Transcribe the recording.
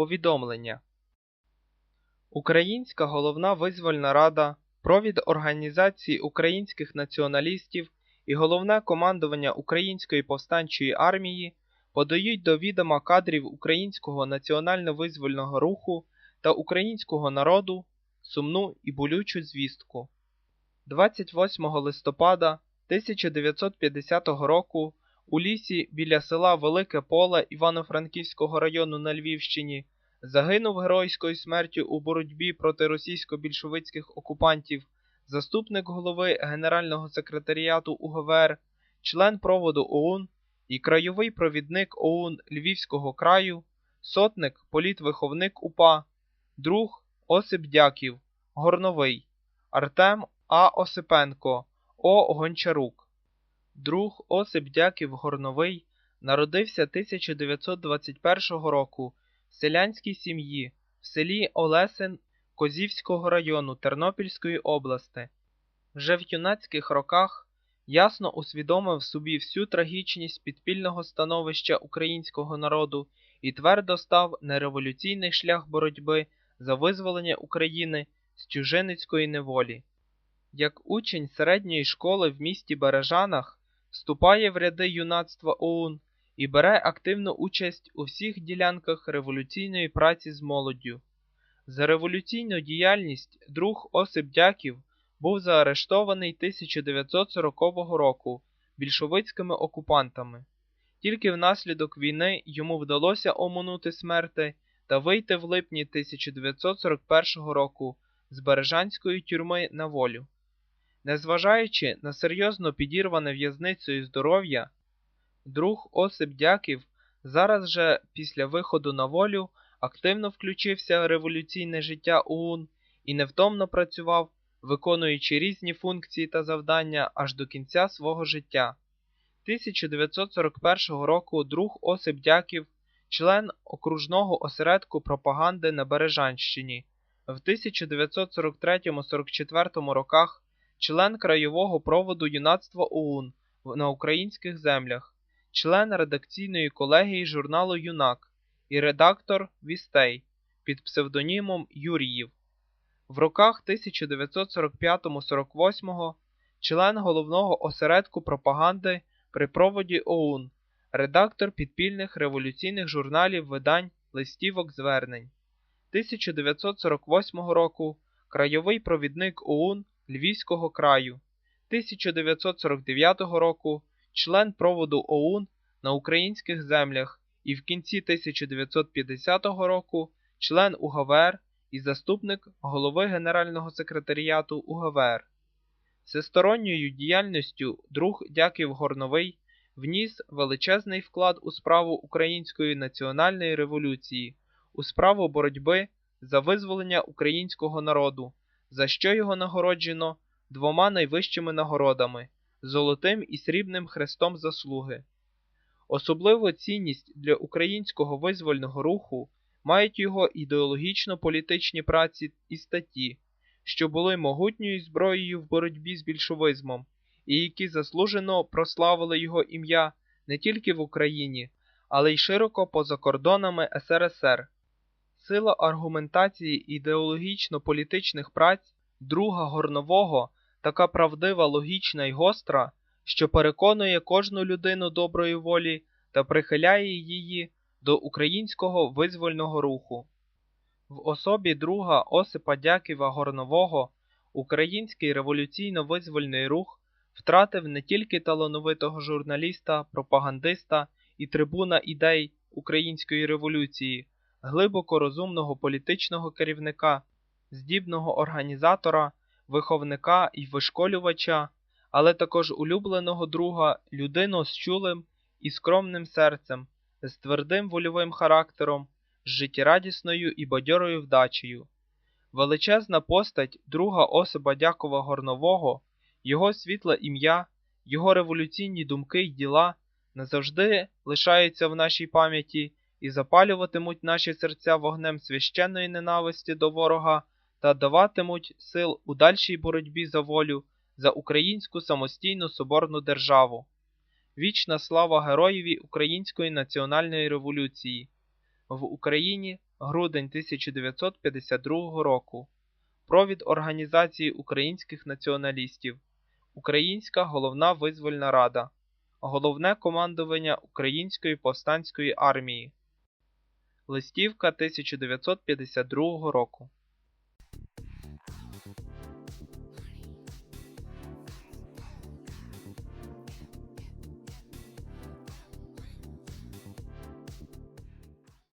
Повідомлення Українська головна визвольна рада, провід Організації українських націоналістів і головне командування Української повстанчої армії подають до відома кадрів Українського національно-визвольного руху та українського народу сумну і болючу звістку. 28 листопада 1950 року у лісі біля села Велике Поле Івано-Франківського району на Львівщині загинув геройською смертю у боротьбі проти російсько-більшовицьких окупантів заступник голови Генерального секретаріату УГВР, член проводу ОУН і краєвий провідник ОУН Львівського краю, сотник, політвиховник УПА, друг Осип Дяків, Горновий, Артем А. Осипенко, О. Гончарук. Друг Осип Дяків Горновий народився 1921 року в селянській сім'ї в селі Олесин Козівського району Тернопільської області. Вже в юнацьких роках ясно усвідомив собі всю трагічність підпільного становища українського народу і твердо став на революційний шлях боротьби за визволення України з чужиницької неволі. Як учень середньої школи в місті Бережанах вступає в ряди юнацтва ОУН і бере активну участь у всіх ділянках революційної праці з молоддю. За революційну діяльність друг Осип Дяків був заарештований 1940 року більшовицькими окупантами. Тільки внаслідок війни йому вдалося оминути смерти та вийти в липні 1941 року з Бережанської тюрми на волю. Незважаючи на серйозно підірване в'язницею здоров'я, друг Осип Дяків зараз же після виходу на волю активно включився в революційне життя ОУН і невтомно працював, виконуючи різні функції та завдання аж до кінця свого життя. 1941 року друг Осип Дяків, член окружного осередку пропаганди на Бережанщині, в 1943-44 роках член краєвого проводу юнацтва ОУН на українських землях, член редакційної колегії журналу Юнак і редактор Вістей під псевдонімом Юріїв. В роках 1945-48 член головного осередку пропаганди при проводі ОУН, редактор підпільних революційних журналів видань листівок звернень. 1948 року краєвий провідник ОУН Львівського краю, 1949 року член проводу ОУН на українських землях і в кінці 1950 року член УГВР і заступник голови Генерального секретаріату УГВР. Всесторонньою діяльністю друг Дяків Горновий вніс величезний вклад у справу Української національної революції, у справу боротьби за визволення українського народу, за що його нагороджено двома найвищими нагородами Золотим і Срібним Хрестом Заслуги. Особливу цінність для українського визвольного руху мають його ідеологічно-політичні праці і статті, що були могутньою зброєю в боротьбі з більшовизмом, і які заслужено прославили його ім'я не тільки в Україні, але й широко поза кордонами СРСР. Сила аргументації ідеологічно-політичних праць друга горнового така правдива, логічна і гостра, що переконує кожну людину доброї волі та прихиляє її до українського визвольного руху. В особі друга Осипа Дяківа Горнового український революційно-визвольний рух втратив не тільки талановитого журналіста, пропагандиста і трибуна ідей української революції, глибоко розумного політичного керівника, здібного організатора, виховника і вишколювача, але також улюбленого друга, людину з чулим і скромним серцем, з твердим вольовим характером, з життєрадісною і бадьорою вдачею. Величезна постать друга особа Дякова Горнового, його світле ім'я, його революційні думки й діла назавжди лишаються в нашій пам'яті і запалюватимуть наші серця вогнем священної ненависті до ворога та даватимуть сил у дальшій боротьбі за волю, за українську самостійну соборну державу. Вічна слава героєві Української національної революції. В Україні Грудень 1952 року. Провід Організації українських націоналістів. Українська Головна Визвольна Рада. Головне командування Української повстанської армії. Листівка 1952 року.